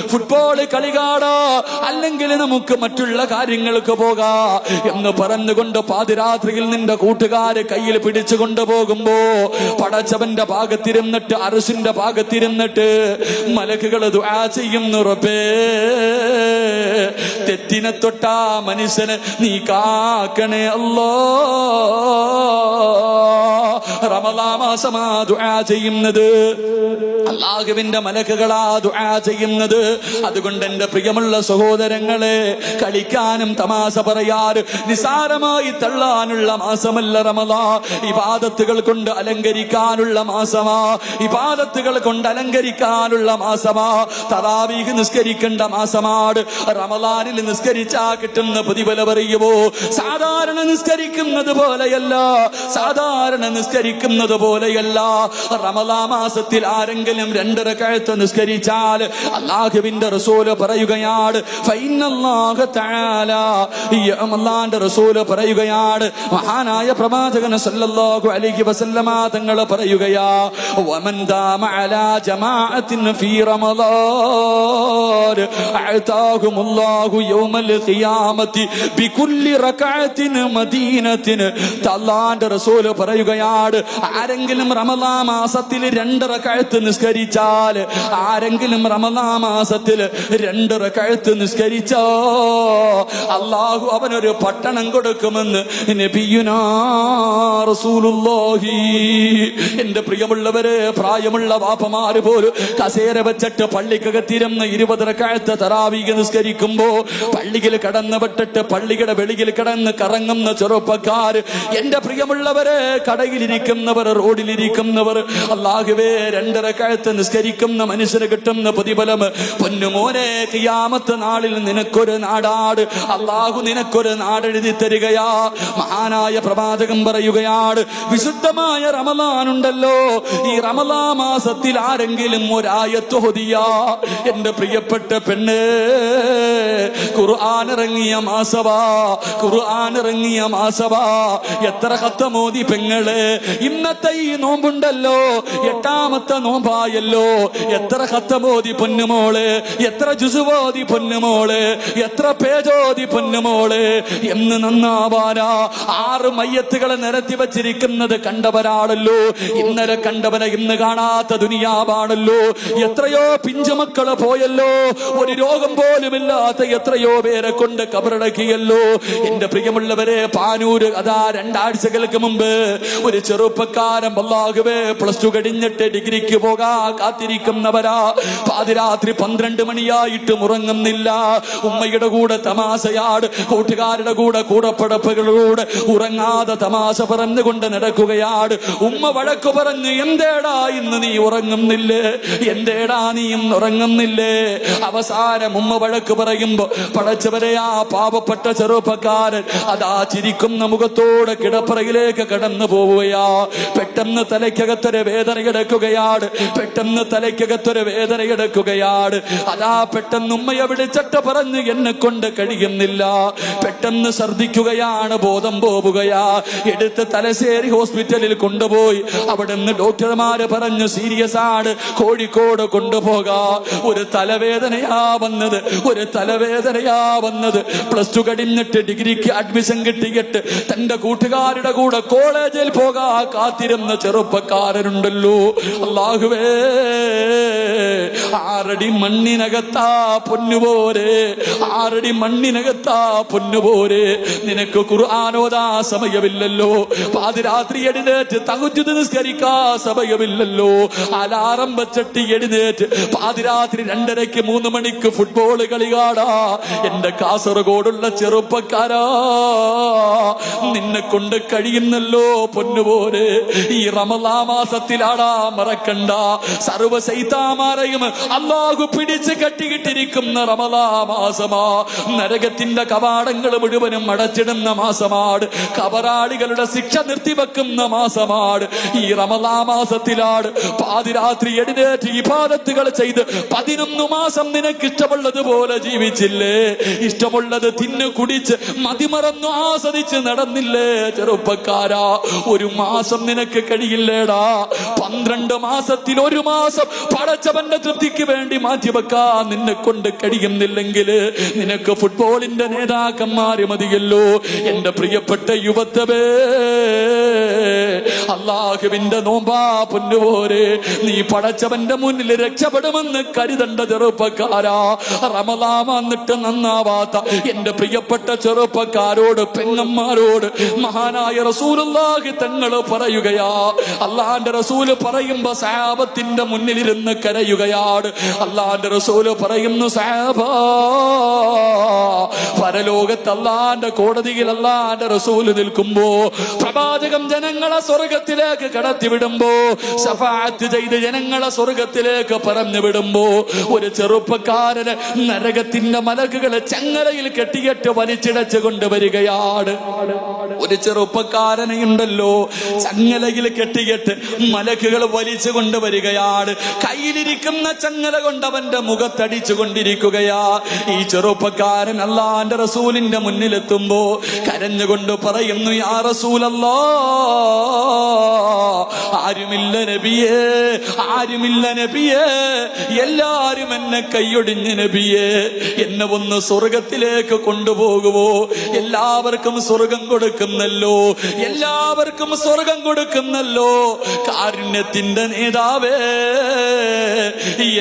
Football കളി കാണാ അല്ലെങ്കിൽ നമുക്ക് മറ്റുള്ള കാര്യങ്ങൾക്ക് പോകാ. എന്ന് പറഞ്ഞുകൊണ്ട് പാതിരാത്രിയിൽ നിന്റെ കൂട്ടുകാര് കയ്യിൽ പിടിച്ചു കൊണ്ടുപോകുമ്പോ പടച്ചവന്റെ ഭാഗത്തിരുന്നിട്ട് അരസിന്റെ ഭാഗത്തിരുന്നിട്ട് മലക്കുകൾ ദുആ ചെയ്യുന്നു റബ്ബേ. തെറ്റിനെ തൊട്ടാ മനുഷ്യന് നീ കാക്കണേ അല്ലോ. മാസമാ ദുആ ചെയ്യുന്നത്. അള്ളാഹുവിന്റെ മലക്കുകളാ ദുആ ചെയ്യുന്നത്. അതുകൊണ്ട് എന്റെ പ്രിയമുള്ള സഹോദരങ്ങളെ കളിക്കാനും തമാശ പറയാറ് നിസാരമായി തള്ളാനുള്ള മാസമല്ല റമദാ. ഇബാദത്തുകൾ കൊണ്ട് അലങ്കരിക്കാനുള്ള മാസമാ. ഇബാദത്തുകൾ കൊണ്ട് അലങ്കരിക്കാനുള്ള മാസമാ. തറാവീഹ് നിസ്കരിക്കേണ്ട മാസമാണ്. റമളാനിൽ നിസ്കരിച്ചാ കിട്ടുന്ന പ്രതിഫല പറയുമോ സാധാരണ നിസ്കരിക്കുന്നത് പോലെയല്ല. സാധാരണ നിസ്കരിക്കുന്നത് പോലെയല്ല. റമലാ മാസത്തിൽ ആരെങ്കിലും രണ്ടര കഴുത്ത് നിസ്കരിച്ചാൽ അള്ളാഹുവിന്റെ റസൂൽ പറയുകയാണ് അല്ലാഹുവിന്റെ റസൂൽ പറയുകയാണ് മഹാനായ പ്രവാചകൻ സല്ലല്ലാഹു അലൈഹി വസല്ലമ തങ്ങൾ പറയുകയാ വമൻ ദാമ അലാ ജമാഅത്തിൻ ഫീ റമളാൻ അഅതാഹുമുല്ലാഹു യൗമൽ ഖിയാമത്തി ബികുല്ലി റകഅത്തിൻ മദീനത്തിൻ. അല്ലാഹുവിന്റെ റസൂൽ പറയുകയാണ് ആരെങ്കിലും റമളാൻ മാസത്തിൽ രണ്ടര കഴുത്ത് നിസ്കരിച്ചാൽ ആരെങ്കിലും റമളാൻ മാസത്തിൽ രണ്ടര കഴുത്ത് നിസ്കരിച്ചോ അള്ളാഹു അവനൊരു പട്ടണം കൊടുക്കുമെന്ന് റസൂലുള്ളാഹി. എന്റെ പ്രിയമുള്ളവരെ പ്രായമുള്ള വാപ്പമാര് പോലും കസേര വെച്ചിട്ട് പള്ളിക്കകത്തിരുന്ന് ഇരുപതര കഴുത്ത് തറാവീക നിസ്കരിക്കുമ്പോ പള്ളിയിൽ കടന്നു വിട്ടിട്ട് പള്ളിയുടെ വെളിയിൽ കടന്ന് കറങ്ങുന്ന ചെറുപ്പക്കാർ എന്റെ പ്രിയമുള്ളവരെ കടയിലിരിക്കുന്നവർ റോഡിലിരിക്കുന്നവർ അല്ലാഹുവേ രണ്ടര കഴുത്ത് നിസ്കരിക്കുന്ന മനുഷ്യന് കിട്ടുന്ന പ്രതിഫലം പൊന്നുമോനെ കിയാമത്ത് നാളിൽ നിനക്കൊരു നാടാട്. അള്ളാഹു നിനക്കൊരു നാടെഴുതി തരികയാ. മഹാനായ പ്രവാചകം പറയുകയാണ് വിശുദ്ധമായ റമലാനുണ്ടല്ലോ ഈ റമലാ മാസത്തിൽ ആരെങ്കിലും ഒരായത്ത് ഹൊതിയാ എന്റെ പ്രിയപ്പെട്ട പെണ്ണ് ഖുർആൻ ഇറങ്ങിയ മാസവാ. ഖുർആൻ ഇറങ്ങിയ മാസവാ. എത്ര കത്തമോദി പെങ്ങൾ ഇന്നത്തെ ഈ നോമ്പുണ്ടല്ലോ. എട്ടാമത്തെ നോമ്പായല്ലോ. എത്ര കത്തമോതി പൊന്നുമോൾ എത്ര ജുസുവോതി പൊന്നുമോൾ എത്ര പേജോതി പൊന്നുമോൾ എന്ന് നന്നാവാനാ. ആറ് മയ്യത്തുകളെ നിരത്തി വച്ചിരിക്കുന്നത് കണ്ടവരാണല്ലോ. ഇന്നലെ കണ്ടവനെ ഇന്ന് കാണാത്ത ദുനിയാവാണല്ലോ. എത്രയോ പിഞ്ചുമക്കൾ പോയല്ലോ. ഒരു രോഗം പോലുമില്ലാത്ത എത്രയോ പേരെ കൊണ്ട് കബറടക്കിയല്ലോ. എന്റെ പ്രിയമുള്ളവരെ പാനൂര് അതാ രണ്ടാഴ്ചകൾക്ക് മുമ്പ് ഒരു ചെറുപ്പക്കാരൻ അല്ലാഹുവേ പ്ലസ് ടു കഴിഞ്ഞിട്ട് ഡിഗ്രിക്ക് പോകാ കാത്തിരിക്കുന്നവരാ. പാതിരാത്രി പന്ത്രണ്ട് മണിയായിട്ടും ഉറങ്ങുന്നില്ല. ഉമ്മയുടെ കൂടെ തമാശയാട് കൂട്ടുകാരുടെ കൂടെ കൂടപ്പടപ്പുകളോട് ഉറങ്ങാതെ തമാശ പറഞ്ഞുകൊണ്ട് നടക്കുകയാട്. ഉമ്മ വഴക്കു പറഞ്ഞു എന്തേടാ ഇന്ന് നീ ഉറങ്ങുന്നില്ലേ? എന്തേടാ നീ ഇന്ന് ഉറങ്ങുന്നില്ലേ? അവസാനം ഉമ്മ വഴക്ക് പറയുമ്പോ പടച്ചവരെ ആ പാവപ്പെട്ട ചെറുപ്പക്കാരൻ അതാ ചിരിക്കുന്ന മുഖത്തോടെ കിടപ്പറയിലേക്ക് കടന്നു പോവുകയാ പെട്ടെന്ന് തലയ്ക്കകത്തൊരു വേദന കിടക്കുകയാണ് പെട്ടെന്ന് തലയ്ക്കകത്തൊരു വേദന കിടക്കുകയാണ് അതാ പെട്ടെന്ന് ഉമ്മയെ വിളിച്ചിട്ട് പറഞ്ഞ് എന്നെ കൊണ്ട് കഴിയുന്നില്ല. പെട്ടെന്ന് ഛർദിക്കുകയാണ് ബോധം പോവുകയാ. എടുത്ത് തലശ്ശേരി ഹോസ്പിറ്റലിൽ കൊണ്ടുപോയി. അവിടെ നിന്ന് ഡോക്ടർമാര് പറഞ്ഞു സീരിയസ് ആണ് കോഴിക്കോട് കൊണ്ടുപോകാ. ഒരു തലവേദനയാ വന്നത് ഒരു തലവേദനയാ വന്നത്. പ്ലസ് ടു കഴിഞ്ഞിട്ട് ഡിഗ്രിക്ക് അഡ്മിഷൻ കിട്ടിയിട്ട് തന്റെ കൂട്ടുകാരുടെ കൂടെ കോളേജിൽ പോകാ. കാത്തിരുന്ന ചെറുപ്പക്കാരനുണ്ടല്ലോ. അള്ളാഹുവേ ആരടി മണ്ണിനകത്താ പൊന്നുപോരെ ആരടി മണ്ണിനകത്താ പൊന്നുപോരെ നിനക്ക് ഖുർആാനോദാ സമയമില്ലല്ലോ. പാതിരാത്രി എഴുന്നേറ്റ് തകുച്ചു നിസ്കരിക്കാ സമയമില്ലല്ലോ. അലാറം വെച്ചിട്ട് എഴുന്നേറ്റ് പാതിരാത്രി രണ്ടരയ്ക്ക് മൂന്ന് മണിക്ക് ഫുട്ബോൾ കളി കാടാ എന്റെ കാസർഗോഡുള്ള ചെറുപ്പക്കാരാ നിന്നെ കൊണ്ട് കഴിയുന്നല്ലോ പൊന്നുപോരെ ഈ റമലാ മാസത്തിലാടാ മറക്കണ്ട. സർവ സൈതാമാരയും അള്ളാഹു പിടിച്ച് കെട്ടിയിട്ടിരിക്കുന്ന റമലാ മാസമാ. നരകത്തിന്റെ കവാടങ്ങൾ മുഴുവനും അടച്ചിടുന്ന മാസമാണ് കബറാളികളുടെ ശിക്ഷ നിർത്തിവെക്കുന്ന മാസമാണ് ഈ റമലാ മാസത്തിലാണ് പാതിരാത്രി എഴുന്നേറ്റ് ഇബാദത്തുകൾ ചെയ്ത് പതിനൊന്ന് മാസം നിനക്ക് ഇഷ്ടമുള്ളതുപോലെ ജീവിച്ചില്ലേ? ഇഷ്ടമുള്ളത് തിന്നു കുടിച്ച് മതിമറന്നു ആസ്വദിച്ച് നടന്നില്ലേ? ചെറുപ്പക്കാരാ ഒരു മാസം നിനക്ക് കഴിയില്ലേടാ. പന്ത്രണ്ട് മാസത്തിൽ ഒരു മാസം പടച്ചവന്റെ തൃപ്തിക്ക് വേണ്ടി മാറ്റിവെക്കാൻ നിന്നെ കൊണ്ട് കഴിയുന്നില്ലെങ്കിൽ നിനക്ക് ഫുട്ബോളിന്റെ നേതാക്കന്മാര് മതിയല്ലോ. എന്റെ പ്രിയപ്പെട്ട യുവത്തവേ അള്ളാഹുവിന്റെ നോമ്പാ പൊന്നുപോരെ. നീ പടച്ചവന്റെ മുന്നിൽ രക്ഷപ്പെടുമെന്ന് കരുതണ്ട ചെറുപ്പക്കാരാ. റമലാമന്നിട്ട് നന്നാവാത്ത എന്റെ പ്രിയപ്പെട്ട ചെറുപ്പക്കാരോട് പെങ്ങന്മാരോട് മഹാനായ റസൂലുള്ളാഹി തങ്ങൾ പറയുകയാ. അള്ളാന്റെ റസൂൽ പറയുമ്പോ സാബത്തിന്റെ മുന്നിലിരുന്ന് കരയുകയാണ്. അള്ളാന്റെ റസൂൽ പറയുന്നു സാബ പരലോകത്ത് അള്ളാന്റെ കോടതിയിൽ അള്ളാന്റെ റസൂൽ നിൽക്കുമ്പോ പ്രവാചകം ജനങ്ങളെ സ്വർഗത്തിലേക്ക് കടത്തിവിടുമ്പോ സഫാത്ത് ചെയ്ത് ജനങ്ങളെ സ്വർഗത്തിലേക്ക് പറഞ്ഞു വിടുമ്പോ ഒരു ചെറുപ്പക്കാരന് നരകത്തിന്റെ മലക്കുകളെ ചങ്ങലയിൽ കെട്ടിയിട്ട് വലിച്ചിടച്ചു കൊണ്ടുവരികയാണ്. ഒരു ചെറുപ്പക്കാരനെയുണ്ടല്ലോ. ചങ്ങലയിൽ കെട്ടിയിട്ട് മലക്കുകൾ വലിച്ചു കൊണ്ടുവരികയാണ്. കയ്യിലിരിക്കുന്ന ചങ്ങല കൊണ്ട് അവന്റെ മുഖത്തടിച്ചു കൊണ്ടിരിക്കുകയാ. ഈ ചെറുപ്പക്കാരൻ അല്ലാന്റെ റസൂലിന്റെ മുന്നിലെത്തുമ്പോ കരഞ്ഞുകൊണ്ട് പറയുന്നു ആ റസൂലല്ലാ ആരുമില്ല നബിയേ ആരുമില്ല നബിയേ എല്ലാരും എന്നെ കൈയൊടിഞ്ഞ് നബിയേ എന്നെ ഒന്ന് സ്വർഗത്തിലേക്ക് കൊണ്ടുപോകുമോ എല്ലാവർക്കും സ്വർഗം കൊടുക്കുന്നല്ലോ എല്ലാവർക്കും സ്വർഗം കൊടുക്കുന്നല്ലോ. കാരുണ്യത്തിന്റെ നേതാവേ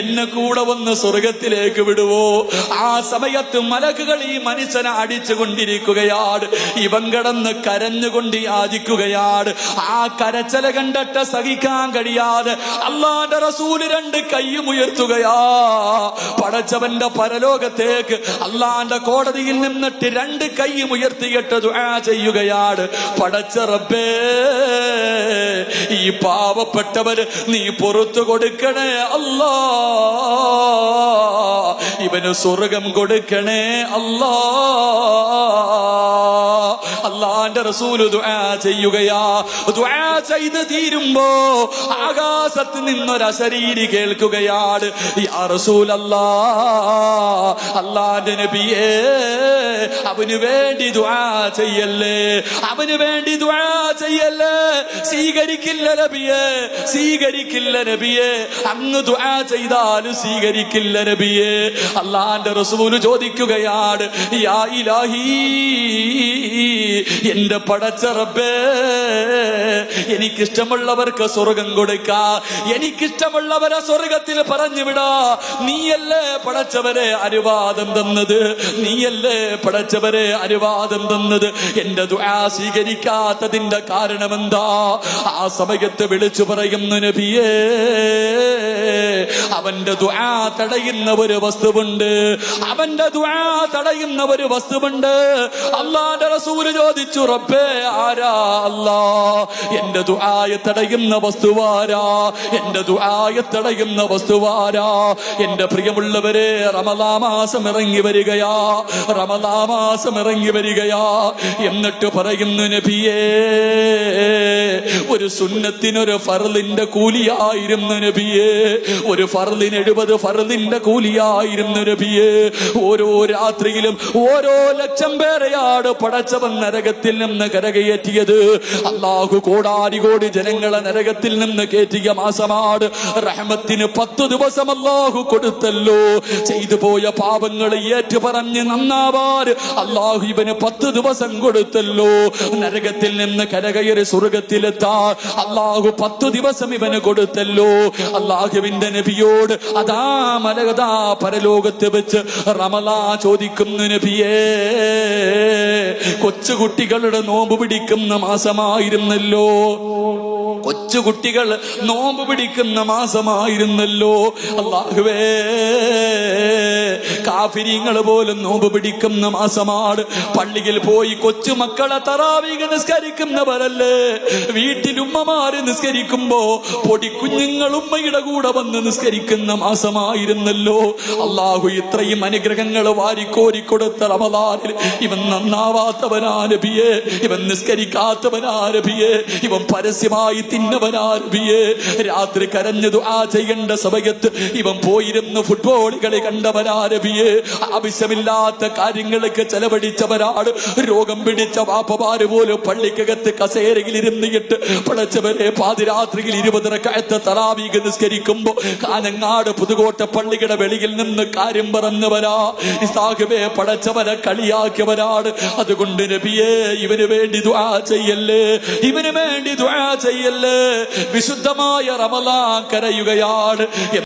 എന്നെ കൂടെ വന്ന് സ്വർഗത്തിലേക്ക് വിടുവോ? ആ സമയത്ത് മലക്കുകൾ ഈ മനുഷ്യനെ അടിച്ചു കൊണ്ടിരിക്കുകയാണ് ഇവൻ കിടന്ന് കരഞ്ഞുകൊണ്ട് യാചിക്കുകയാണ് ആ കരച്ചല കണ്ടിട്ട് സഹിക്കാൻ കഴിയാതെ അള്ളാന്റെ റസൂൽ രണ്ട് കൈയും ഉയർത്തുകയാ. പടച്ചവന്റെ പരലോകത്തേക്ക് അള്ളാന്റെ കോടതിയിൽ നിന്നിട്ട് രണ്ട് കൈയും ഉയർത്തിയിട്ട് ദുആ ചെയ്യുകയാണ്. പടച്ച റബ്ബേ ഈ പാവപ്പെട്ടവര് നീ പുറത്തു കൊടുക്കണേ അല്ലാ. ഇവന് സ്വർഗം കൊടുക്കണേ അല്ലാ. അള്ളാന്റെ റസൂൽ ദുആ ചെയ്യുകയാ. ദുആ ചെയ്ത് തീരുമ്പോ ആകാശത്ത് നിന്നൊരു അശരീരി കേൾക്കുകയാണ്. അള്ളാന്റെ നബിയേ അവന് വേണ്ടി ദുആ ചെയ്യല്ലേ? അവന് വേണ്ടി ദുആ ചെയ്യല്ലേ? സ്വീകരിക്കില്ല നബിയെ സ്വീകരിക്കില്ല നബിയെ. അങ്ങ് ദുആ ചെയ്താലും സ്വീകരിക്കില്ല നബിയെ. അള്ളാന്റെ റസൂൽ ചോദിക്കുകയാണ് യാ ഇലാഹി എന്റെ പടച്ചറപ്പേ എനിക്കിഷ്ടമുള്ളവർക്ക് സ്വർഗം കൊടുക്ക. എനിക്കിഷ്ടമുള്ളവരെ സ്വർഗത്തിൽ പറഞ്ഞു വിടാ നീയല്ലേ പടച്ചവരെ അനുവാദം തന്നത്? നീയല്ലേ പടച്ചവരെ അനുവാദം തന്നത്? എന്റെ ദുആ സ്വീകരിക്കാത്തതിന്റെ കാരണമെന്താ? ആ സമയത്ത് വിളിച്ചു പറയുന്നു നബിയേ അവന്റെ ദുആ തടയുന്ന ഒരു വസ്തുവുണ്ട്. അവന്റെ ദുആ തടയുന്ന ഒരു വസ്തുവുണ്ട്. അള്ളാന്റെ റസൂൽ ചോദിച്ചു റബ്ബേ ആരാ അല്ലാ? എന്റെ ദുആയെ തടയുന്ന വസ്തുവാരാ? എന്റെ ദുആയെ തടയുന്ന വസ്തുവാരാ? എന്റെ പ്രിയമുള്ളവരെ റമലാമാസം ഇറങ്ങി വരികയാ. റമലാമാസം ഇറങ്ങി വരികയാ. എന്നിട്ട് പറയുന്നു നബിയേ ഒരു സുന്നത്തിനൊരു ഫറലിന്റെ കൂലിയായിരുന്നു നബിയേ. ഒരു ഫറലിന് എഴുപത് ഫറലിന്റെ കൂലിയായിരുന്നു നബിയേ. ഓരോ രാത്രിയിലും ഓരോ ലക്ഷം പേരെയാണ് പടച്ചവൻ നരകത്തിൽ നിന്ന് കരകയറ്റിയത്. അള്ളാഹു കോടാടി കോടി ജനങ്ങളെ നരകത്തിൽ നിന്ന് കയറ്റിയ മാസമാണ് റഹ്മത്തിന് പത്ത് ദിവസം അള്ളാഹു കൊടുത്തല്ലോ. ചെയ്തു പോയ പാപങ്ങൾ ഏറ്റു പറഞ്ഞ് നന്നാവാർ അള്ളാഹു ഇവന് പത്ത് ദിവസം കൊടുത്തല്ലോ. നരകത്തിൽ നിന്ന് കരകയറി സ്വർഗത്തിലെത്താ അള്ളാഹു പത്തു ദിവസം ഇവന് കൊടുത്തല്ലോ. അള്ളാഹുവിന്റെ നബിയോട് അതാ മലകതാ പരലോകത്ത് വെച്ച് റമലാ ചോദിക്കുന്നു നബിയേ കൊച്ചുകുട്ടികളുടെ നോമ്പ് പിടിക്കുന്ന മാസമായിരുന്നല്ലോ. കൊച്ചുകുട്ടികൾ നോമ്പ് പിടിക്കുന്ന മാസമായിരുന്നല്ലോ. അള്ളാഹുവേ കാഫിരിങ്ങൾ പോലും നോമ്പ് പിടിക്കുന്ന മാസമാണ്. പള്ളിയിൽ പോയി കൊച്ചുമക്കളെ തറാവിക നിസ്കരിക്കുന്നവരല്ലേ? വീട്ടിൽ ഉമ്മമാര് നിസ്കരിക്കുമ്പോ പൊടിക്കുഞ്ഞുങ്ങൾ ഉമ്മയുടെ കൂടെ വന്ന് നിസ്കരിക്കുന്ന മാസമായിരുന്നല്ലോ. അള്ളാഹു ഇത്രയും അനുഗ്രഹങ്ങൾ വാരിക്കോരി കൊടുത്ത റമദാനിൽ ഇവൻ നന്നാവാത്തവനാ നബിയെ ഇവൻ നിസ്കരിക്കാത്തവനാ നബിയെ ഇവൻ പരസ്യമായി തിന്നവനാ നബിയെ രാത്രി കരഞ്ഞതു ആ ചെയ്യേണ്ട സമയത്ത് ഇവൻ പോയിരുന്ന് ഫുട്ബോൾ കളി കണ്ടവനാ നബിയെ ആവശ്യമില്ലാത്ത കാര്യങ്ങൾക്ക് ചെലവഴിച്ചവരാണ്. രോഗം പിടിച്ച വാപ്പമാര് പോലും പള്ളിക്കകത്ത് കസേരയിൽ ഇരുന്നിട്ട് പിളച്ചവരെ പാതിരാത്രിയിൽ ഇരുപതര കയത്ത് തറാവീക നിസ്കരിക്കുമ്പോ കാനങ്ങാട് പുതുകോട്ട പള്ളിയുടെ വെളിയിൽ നിന്ന് കാര്യം പറഞ്ഞവരാ. ഇസാഹുബേ പടച്ചവരെ കളിയാക്കിയവരാണ്. അതുകൊണ്ട് നബിയെ ഇവന് വേണ്ടി ദുആ ചെയ്യല്ലേ? ഇവന് വേണ്ടി ദുആ ചെയ്യല്ലേ? വിശുദ്ധമായ റമലാൻ കരയുകയാണ്.